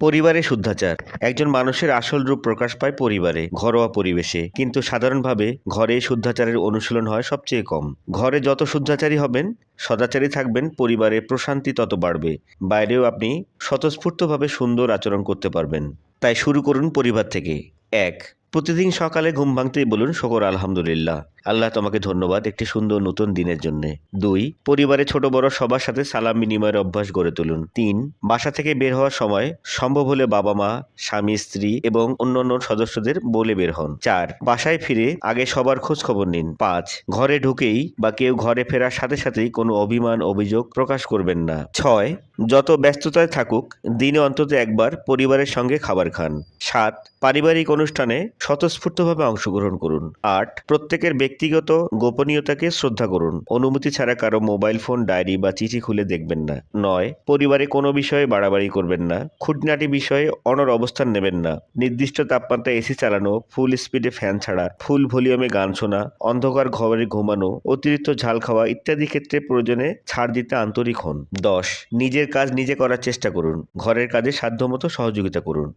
পরিবারে শুদ্ধাচার। একজন মানুষের আসল রূপ প্রকাশ পায় পরিবারে, ঘরোয়া পরিবেশে। কিন্তু সাধারণভাবে ঘরে শুদ্ধাচারের অনুশীলন হয় সবচেয়ে কম। ঘরে যত শুদ্ধাচারী হবেন, সদাচারী থাকবেন, পরিবারে প্রশান্তি তত বাড়বে। বাইরেও আপনি স্বতঃস্ফূর্তভাবে সুন্দর আচরণ করতে পারবেন। তাই শুরু করুন পরিবার থেকে। এক প্রতিদিন সকালে ঘুম ভাঙতেই বলুন, শকর, আলহামদুলিল্লাহ। আল্লাহ তোমাকে ধন্যবাদ একটি সুন্দর নতুন দিনের জন্য। দুই, পরিবারে ছোট বড় সবার সাথে সালাম বিনিময়ের অভ্যাস গড়ে তুলুন। তিন, বাসা থেকে বের হওয়ার সময় সম্ভব হলে বাবা মা, স্বামী, স্ত্রী এবং অন্যান্য সদস্যদের বলে বের হন। চার, বাসায় ফিরে আগে সবার খোঁজ খবর নিন। পাঁচ, ঘরে ঢুকেই বা কেউ ঘরে ফেরার সাথে সাথেই কোনো অভিমান, অভিযোগ প্রকাশ করবেন না। ছয় যত ব্যস্ততায় থাকুক, দিনে অন্তত একবার পরিবারের সঙ্গে খাবার খান। সাত, পারিবারিক অনুষ্ঠানে স্বতঃস্ফূর্তভাবে অংশগ্রহণ করুন। আট, প্রত্যেকের ব্যক্তিগত গোপনীয়তাকে শ্রদ্ধা করুন। অনুমতি ছাড়া কারও মোবাইল ফোন, ডায়েরি বা চিঠি খুলে দেখবেন না। নয়, পরিবারে কোনো বিষয়ে বাড়াবাড়ি করবেন না। খুঁটনাটি বিষয়ে অনর অবস্থান নেবেন না। নির্দিষ্ট তাপমাত্রা এসি চালানো, ফুল স্পিডে ফ্যান ছাড়া, ফুল ভলিউমে গান শোনা, অন্ধকার ঘরে ঘুমানো, অতিরিক্ত ঝাল খাওয়া ইত্যাদি ক্ষেত্রে প্রয়োজনে ছাড় দিতে আন্তরিক হন। দশ, নিজের কাজ নিজে করার চেষ্টা করুন। ঘরের কাজে সাধ্যমতো সহযোগিতা করুন।